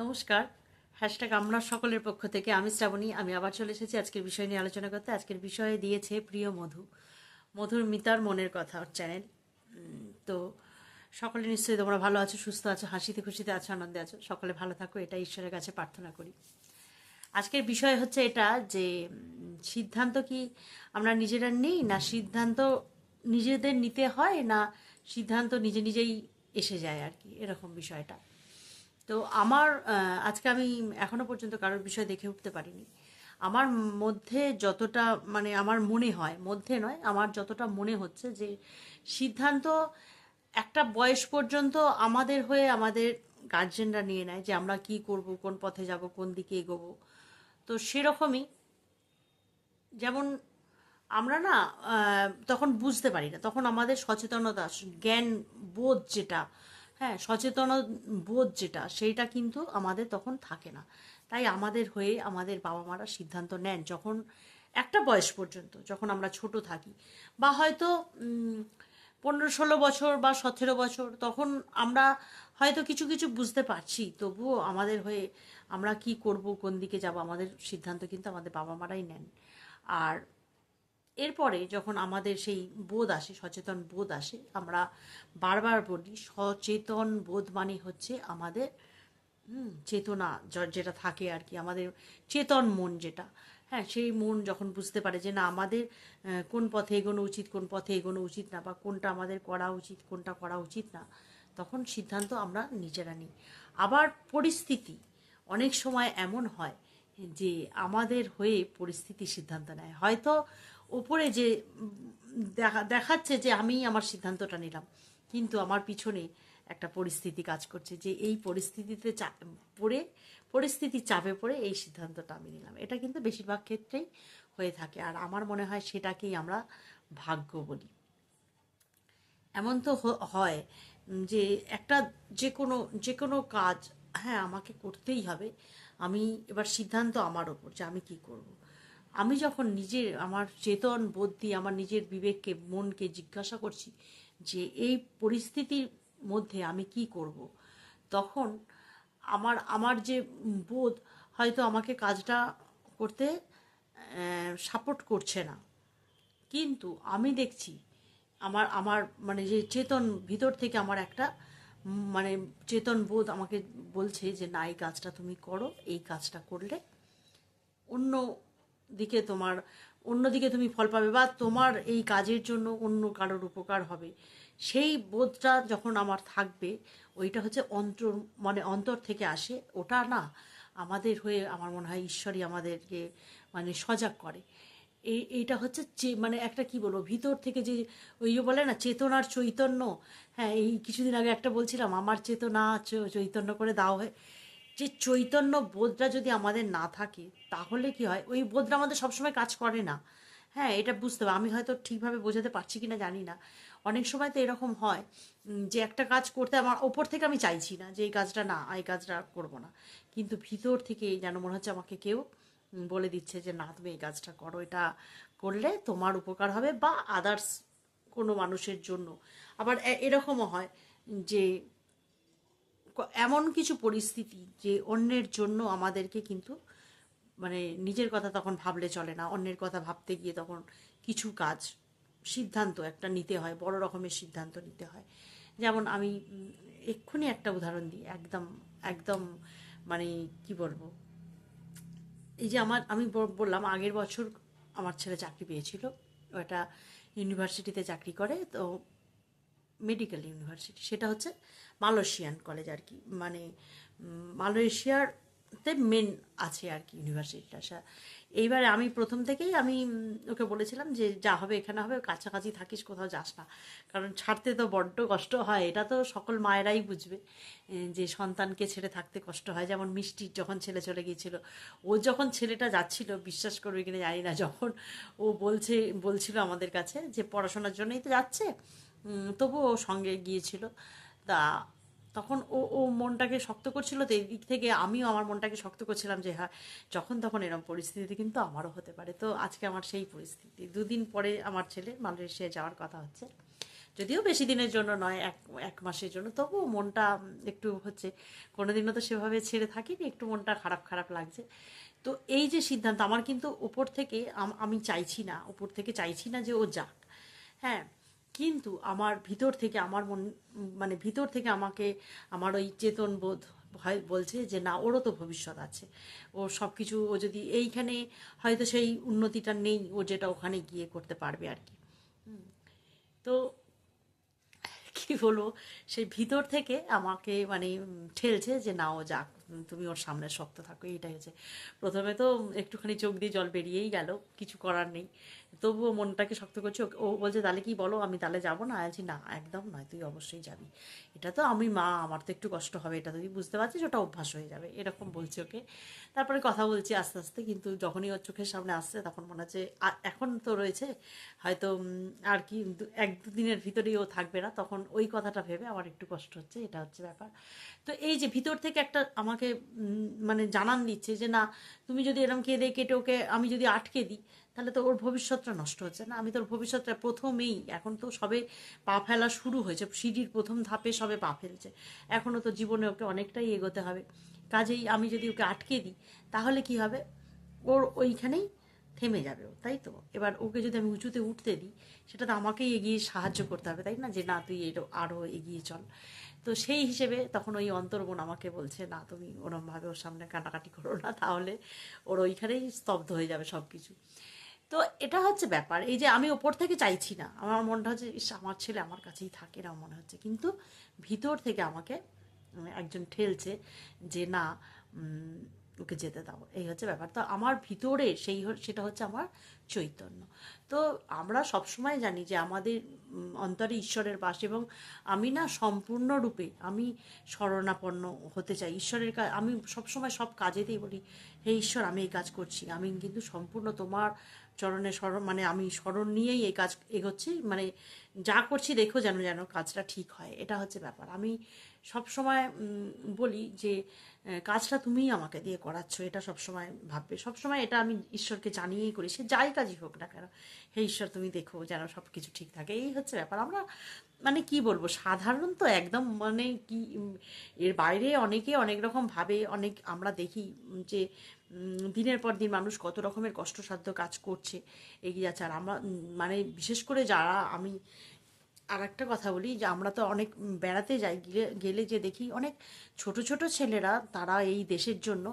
নমস্কার। হ্যাশট্যাগ আমরা সকলের পক্ষ থেকে, আমি শ্রাবণী, আমি আবার চলে এসেছি আজকের বিষয় নিয়ে আলোচনা করতে। আজকের বিষয়ে দিয়েছে প্রিয় মধু, মধুর মিতার মনের কথা ওর চ্যানেল। তো সকলে নিশ্চয়ই তোমরা ভালো আছো, সুস্থ আছো, হাসিতে খুশিতে আছো, আনন্দে আছো, সকলে ভালো থাকো এটা ঈশ্বরের কাছে প্রার্থনা করি। আজকের বিষয় হচ্ছে এটা যে সিদ্ধান্ত কি আমরা নিজেরা নিই, না সিদ্ধান্ত নিজেদের নিতে হয়, না সিদ্ধান্ত নিজে নিজেই এসে যায় আর কি, এরকম বিষয়টা। তো আমার আজকে আমি এখনও পর্যন্ত কারোর বিষয় দেখে উঠতে পারিনি। আমার মধ্যে যতটা মানে আমার মনে হয়, মধ্যে নয়, আমার যতটা মনে হচ্ছে যে সিদ্ধান্ত একটা বয়স পর্যন্ত আমাদের হয়ে আমাদের গার্জেনরা নিয়ে নেয় যে আমরা কি করব, কোন পথে যাব, কোন দিকে এগোবো। তো সেরকমই, যেমন আমরা না তখন বুঝতে পারি না, তখন আমাদের সচেতনতা জ্ঞান বোধ যেটা হ্যাঁ সচেতন বোধ যেটা, সেইটা কিন্তু আমাদের তখন থাকে না। তাই আমাদের হয়ে আমাদের বাবা মারা সিদ্ধান্ত নেন যখন একটা বয়স পর্যন্ত, যখন আমরা ছোট থাকি। বা হয়তো পনেরো ষোলো বছর বা সতেরো বছর, তখন আমরা হয়তো কিছু কিছু বুঝতে পারছি। তবুও আমাদের হয়ে আমরা কি করব, কোন দিকে যাব, আমাদের সিদ্ধান্ত কিন্তু আমাদের বাবা মারাই নেন। আর এরপরে যখন আমাদের সেই বোধ আসে, সচেতন বোধ আসে, আমরা বারবার বলি, সচেতন বোধ মানে হচ্ছে আমাদের চেতনা যেটা থাকে আর কি, আমাদের চেতন মন যেটা। হ্যাঁ সেই মন যখন বুঝতে পারে যে না, আমাদের কোন পথে এগোনো উচিত, কোন পথে এগোনো উচিত না, বা কোনটা আমাদের করা উচিত, কোনটা করা উচিত না, তখন সিদ্ধান্ত আমরা নিজেরা নিই। আবার পরিস্থিতি অনেক সময় এমন হয় যে আমাদের হয়ে পরিস্থিতি সিদ্ধান্ত নেয়। হয়তো ওপরে যে, দেখা, দেখাচ্ছে যে আমি আমার সিদ্ধান্তটা নিলাম। কিন্তু আমার পিছনে একটা পরিস্থিতি কাজ করছে যে এই পরিস্থিতিতে পড়ে পরিস্থিতি চাপে পড়ে এই সিদ্ধান্তটা আমি নিলাম। এটা কিন্তু বেশিরভাগ ক্ষেত্রেই হয়ে থাকে। আর আমার মনে হয় সেটাকেই আমরা ভাগ্য বলি। এমন তো হয় যে একটা যে কোনো যে কোনো কাজ হ্যাঁ আমাকে করতেই হবে। আমি এবার সিদ্ধান্ত আমার ওপর যে আমি কি করব। আমি যখন নিজের, আমার চেতন বোধ দিয়ে আমার নিজের বিবেককে, মনকে জিজ্ঞাসা করছি যে এই পরিস্থিতির মধ্যে আমি কি করব। তখন আমার আমার যে বোধ হয়তো আমাকে কাজটা করতে সাপোর্ট করছে না কিন্তু আমি দেখছি আমার আমার মানে যে চেতন ভিতর থেকে আমার একটা মানে চেতন বোধ আমাকে বলছে যে না, এই কাজটা তুমি করো, এই কাজটা করলে অন্য দিকে তোমার অন্য দিকে তুমি ফল পাবে বা তোমার এই কাজের জন্য অন্য কারোর উপকার হবে। সেই বোধটা যখন আমার থাকবে, ওইটা হচ্ছে অন্তর মানে অন্তর থেকে আসে। ওটা না আমাদের হয়ে আমার মনে হয় ঈশ্বরই আমাদেরকে মানে সজাগ করে। এই এইটা হচ্ছে চে মানে একটা কি বলব, ভিতর থেকে যে ওই যে বলে না, চেতনার চৈতন্য। হ্যাঁ এই কিছুদিন আগে একটা বলছিলাম, আমার চেতনা চৈতন্য করে দাও হয় যে চৈতন্য বোধটা যদি আমাদের না থাকে, তাহলে কি হয়? ওই বোধটা আমাদের সবসময় কাজ করে না। হ্যাঁ এটা বুঝতে হবে আমি হয়তো ঠিকভাবে বোঝাতে পারছি কি না জানি না। অনেক সময় তো এরকম হয় যে একটা কাজ করতে আমার ওপর থেকে আমি চাইছি না যে এই কাজটা না, এই কাজটা করব না। কিন্তু ভিতর থেকে যেন মনে হচ্ছে আমাকে কেউ বলে দিচ্ছে যে, না, তুমি এই কাজটা করো। এটা করলে তোমার উপকার হবে বা আদার্স কোনো মানুষের জন্য। আবার এরকমও হয় যে এমন কিছু পরিস্থিতি যে অন্যের জন্য আমাদেরকে কিন্তু মানে নিজের কথা তখন ভাবলে চলে না। অন্যের কথা ভাবতে গিয়ে তখন কিছু কাজ, সিদ্ধান্ত একটা নিতে হয়, বড় রকমের সিদ্ধান্ত নিতে হয়। যেমন আমি এক্ষুনি একটা উদাহরণ দিই, একদম একদম মানে কি বলব? এই যে আমার, আমি বললাম আগের বছর আমার ছেলে চাকরি পেয়েছিল, ও একটা ইউনিভার্সিটিতে চাকরি করে, তো মেডিকেল ইউনিভার্সিটি সেটা হচ্ছে মালয়েশিয়ান কলেজ আর কি। মানে উম, মালয়েশিয়াতে মেন আছে আর কি ইউনিভার্সিটিটা এইবারে আমি প্রথম থেকেই আমি ওকে বলেছিলাম যে যা হবে এখানে হবে কাছাকাছি থাকিস কোথাও যাস না। কারণ ছাড়তে তো বড্ড কষ্ট হয় এটা তো সকল মায়েরাই বুঝবে যে সন্তানকে ছেড়ে থাকতে কষ্ট হয়। যেমন মিষ্টি যখন ছেলে চলে গিয়েছিল ও যখন ছেলেটা যাচ্ছিল বিশ্বাস করবে কিনা জানি না যখন ও বলছে বলছিল আমাদের কাছে যে পড়াশোনার জন্যই তো যাচ্ছে তবুও সঙ্গে গিয়েছিল। তা তখন ও ও মনটাকে শক্ত করছিল তো দিক থেকে আমিও আমার মনটাকে শক্ত করছিলাম যে হ্যাঁ যখন তখন এরকম পরিস্থিতিতে কিন্তু আমারও হতে পারে। তো আজকে আমার সেই পরিস্থিতি। দুদিন পরে আমার ছেলে মালয়েশিয়া যাওয়ার কথা হচ্ছে। যদিও বেশি দিনের জন্য নয়, এক এক মাসের জন্য। তবুও মনটা একটু হচ্ছে কোনোদিনও তো সেভাবে ছেড়ে থাকিনি, একটু মনটা খারাপ খারাপ লাগছে। তো এই যে সিদ্ধান্ত, আমার কিন্তু ওপর থেকে আমি চাইছি না ওপর থেকে চাইছি না যে ও যাক। হ্যাঁ কিন্তু আমার ভিতর থেকে আমার মন মানে ভিতর থেকে আমাকে, আমার ওই চেতন বোধ ভয় বলছে যে না, ওরও তো ভবিষ্যৎ আছে। ও সব কিছু ও যদি এইখানে হয়তো সেই উন্নতিটা নেই, ও যেটা ওখানে গিয়ে করতে পারবে আর কি। তো কি বলব, সেই ভিতর থেকে আমাকে মানে ঠেলছে যে না, ও যাক, তুমি ওর সামনে শক্ত থাকো, এইটাই হচ্ছে। প্রথমে তো একটুখানি চোখ দিয়ে জল বেরিয়েই গেল, কিছু করার নেই। তবুও মনটাকে শক্ত করছে ও- বলছে তাহলে কি বলো? আমি তাহলে যাব না? আছি না একদম নয় তুই অবশ্যই যাবি। এটা তো আমি মা আমার তো একটু কষ্ট হবে এটা তুই বুঝতে পারছিস ওটা অভ্যাস হয়ে যাবে। এরকম বলছে ওকে। তারপরে কথা বলছি আস্তে আস্তে কিন্তু যখনই ওর চোখের সামনে আসছে তখন মনে হচ্ছে এখন তো রয়েছে হয়তো আর কি দু- এক দুদিনের ভিতরেই ও থাকবে না। তখন ওই কথাটা ভেবে আমার একটু কষ্ট হচ্ছে এটা হচ্ছে ব্যাপার। তো এই যে ভিতর থেকে একটা আমাকে মানে জানান দিচ্ছে যে না তুমি যদি এরকম কেঁদে কেটে ওকে আমি যদি আটকে দিই তাহলে তো ওর ভবিষ্যৎটা নষ্ট হচ্ছে না। আমি তোর ভবিষ্যৎটা প্রথমেই, এখন তো সবে পা ফেলা শুরু হয়েছে, সিঁড়ির প্রথম ধাপে সবে পা ফেলছে। এখনও তো জীবনে ওকে অনেকটাই এগোতে হবে। কাজেই আমি যদি ওকে আটকে দিই, তাহলে কি হবে? ওর ওইখানেই থেমে যাবে ও, তাই তো? এবার ওকে যদি আমি উঁচুতে উঠতে দিই, সেটা তো আমাকেই এগিয়ে সাহায্য করতে হবে, তাই না? যে না, তুই এরো আরও এগিয়ে চল। তো সেই হিসেবে তখন ওই অন্তর্গুণ আমাকে বলছে, না, তুমি ওরমভাবে ওর সামনে কাটাকাটি করো না, তাহলে ওর ওইখানেই স্তব্ধ হয়ে যাবে সব কিছু তো এটা হচ্ছে ব্যাপার। এই যে আমি ওপর থেকে চাইছি না, আমার মনটা হচ্ছে, ইস, আমার ছেলে আমার কাছেই থাকে এরকম মনে হচ্ছে। কিন্তু ভিতর থেকে আমাকে একজন ঠেলছে যে, না ওকে যেতে দাও এই হচ্ছে ব্যাপার। তো আমার ভিতরে সেই সেটা হচ্ছে আমার চৈতন্য। তো আমরা সবসময় জানি যে আমাদের অন্তরে ঈশ্বরের বাস এবং আমি না সম্পূর্ণরূপে আমি শরণাপন্ন হতে চাই। ঈশ্বরের কাজ আমি সবসময় সব কাজেতেই বলি, হে ঈশ্বর, আমি এই কাজ করছি। আমি কিন্তু সম্পূর্ণ তোমার চরণে স্মরণ মানে আমি স্মরণ নিয়েই এই কাজ এগোচ্ছি। মানে যা করছি দেখো যেন যেন কাজটা ঠিক হয়। এটা হচ্ছে ব্যাপার। আমি সবসময় উম, বলি যে কাজটা তুমিই আমাকে দিয়ে করাচ্ছ এটা সব সময় ভাববে। সবসময় এটা আমি ঈশ্বরকে জানিয়েই করি সে যাই কাজই হোক না কেন। হে ঈশ্বর তুমি দেখো যেন সব কিছু ঠিক থাকে। এই হচ্ছে ব্যাপার। আমরা মানে কি বলব সাধারণ তো একদম মানে কি এর বাইরে অনেকে অনেক রকম ভাবে অনেক আমরা দেখি যে দিনের পর দিন মানুষ কত রকমের কষ্টসাধ্য কাজ করছে এগিয়ে যাচ্ছে। আর আমরা মানে বিশেষ করে যারা আমি আর একটা কথা বলি যে আমরা তো অনেক বেড়াতে যাই গেলে যে দেখি অনেক ছোট ছোট ছেলেরা তারা এই দেশের জন্য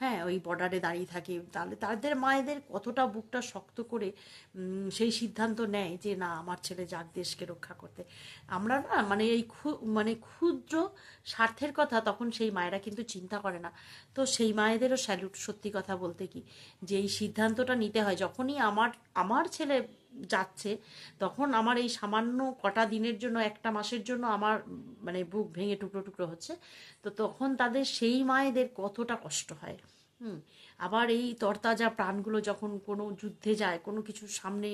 হ্যাঁ ওই বর্ডারে দাঁড়িয়ে থাকে। তাহলে তাদের মায়েদের কতটা বুকটা শক্ত করে সেই সিদ্ধান্ত নেয় যে না, আমার ছেলে যাক দেশকে রক্ষা করতে। আমরা না মানে এই ক্ষু- মানে ক্ষুদ্র স্বার্থের কথা তখন সেই মায়েরা কিন্তু চিন্তা করে না। তো সেই মায়েদেরও স্যালুট সত্যি কথা বলতে কি, যে এই সিদ্ধান্তটা নিতে হয়। যখনই আমার আমার ছেলে যাচ্ছে, তখন আমার এই সামান্য কটা দিনের জন্য, একটা মাসের জন্য আমার মানে বুক ভেঙে টুকরো টুকরো হচ্ছে। তো তখন তাদের সেই মায়েদের কতটা কষ্ট হয়, হুম? আবার এই তরতাজা প্রাণগুলো যখন কোনো যুদ্ধে যায়, কোনো কিছুর সামনে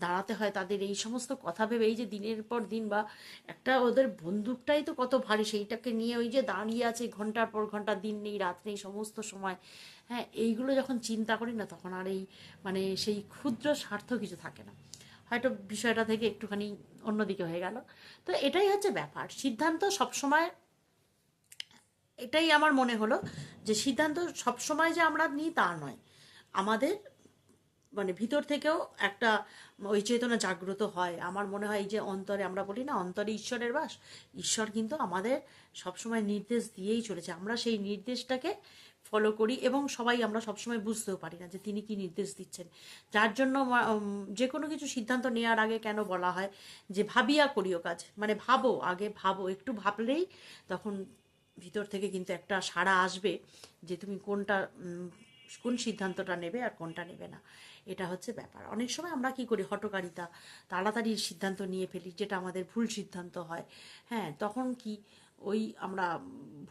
দাঁড়াতে হয় তাদের এই সমস্ত কথা ভেবে, এই যে দিনের পর দিন বা একটা ওদের বন্দুকটাই তো কত ভারী, সেইটাকে নিয়ে ওই যে দাঁড়িয়ে আছে ঘণ্টার পর ঘণ্টা, দিন নেই, রাত নেই, সমস্ত সময়। হ্যাঁ এইগুলো যখন চিন্তা করি না তখন আর এই মানে সেই ক্ষুদ্র স্বার্থ কিছু থাকে না। হয়তো বিষয়টা থেকে একটুখানি অন্যদিকে হয়ে গেল। তো এটাই হচ্ছে ব্যাপার। সিদ্ধান্ত সবসময় এটাই আমার মনে হলো যে সিদ্ধান্ত সবসময় যে আমরা নিই তা নয়। আমাদের মানে ভিতর থেকেও একটা ওই চেতনা জাগ্রত হয়। আমার মনে হয় এই যে অন্তরে আমরা বলি না, অন্তরে ঈশ্বরের বাস, ঈশ্বর কিন্তু আমাদের সবসময় নির্দেশ দিয়েই চলেছে। আমরা সেই নির্দেশটাকে ফলো করি এবং সবাই আমরা সবসময় বুঝতেও পারি না যে তিনি কি নির্দেশ দিচ্ছেন। যার জন্য যে কোনো কিছু সিদ্ধান্ত নেওয়ার আগে কেন বলা হয় যে ভাবিয়া করিও কাজ। মানে ভাবো, আগে ভাবো, একটু ভাবলেই তখন ভিতর থেকে কিন্তু একটা সাড়া আসবে যে তুমি কোনটা কোন সিদ্ধান্তটা নেবে আর কোনটা নেবে না। এটা হচ্ছে ব্যাপার। অনেক সময় আমরা কি করি হটকারিতা তাড়াতাড়ি সিদ্ধান্ত নিয়ে ফেলি, যেটা আমাদের ভুল সিদ্ধান্ত হয়। হ্যাঁ তখন কি ওই আমরা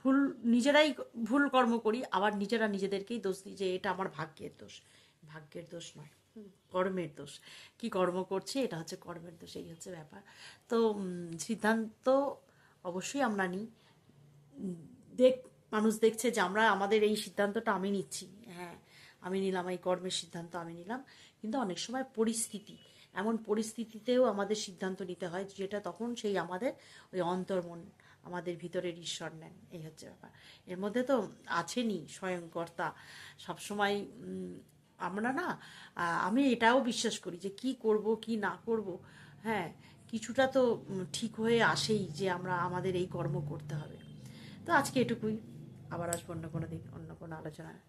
ভুল, নিজেরাই ভুল কর্ম করি, আবার নিজেরা নিজেদেরকেই দোষ দিই যে এটা আমার ভাগ্যের দোষ। ভাগ্যের দোষ নয় কর্মের দোষ। কি কর্ম করছি, এটা হচ্ছে কর্মের দোষ, এই হচ্ছে ব্যাপার। তো সিদ্ধান্ত অবশ্যই আমরা নিই। দেখ, মানুষ দেখছে যে আমরা, আমাদের এই সিদ্ধান্তটা আমি নিচ্ছি। হ্যাঁ আমি নিলাম, এই কর্মের সিদ্ধান্ত আমি নিলাম। কিন্তু অনেক সময় পরিস্থিতি, এমন পরিস্থিতিতেও আমাদের সিদ্ধান্ত নিতে হয়, যেটা তখন সেই আমাদের ওই অন্তর্মন, আমাদের ভিতরের ঈশ্বর নেন। এই হচ্ছে ব্যাপার। এর মধ্যে তো আছেনই স্বয়ংকর্তা। সবসময় আমরা না আমি এটাও বিশ্বাস করি যে কি করব, কি না করব। হ্যাঁ কিছুটা তো ঠিক হয়ে আসেই যে আমরা, আমাদের এই কর্ম করতে হবে। তো আজকে এটুকুই। আবার আসব অন্য কোনো দিন অন্য কোনো আলোচনায়।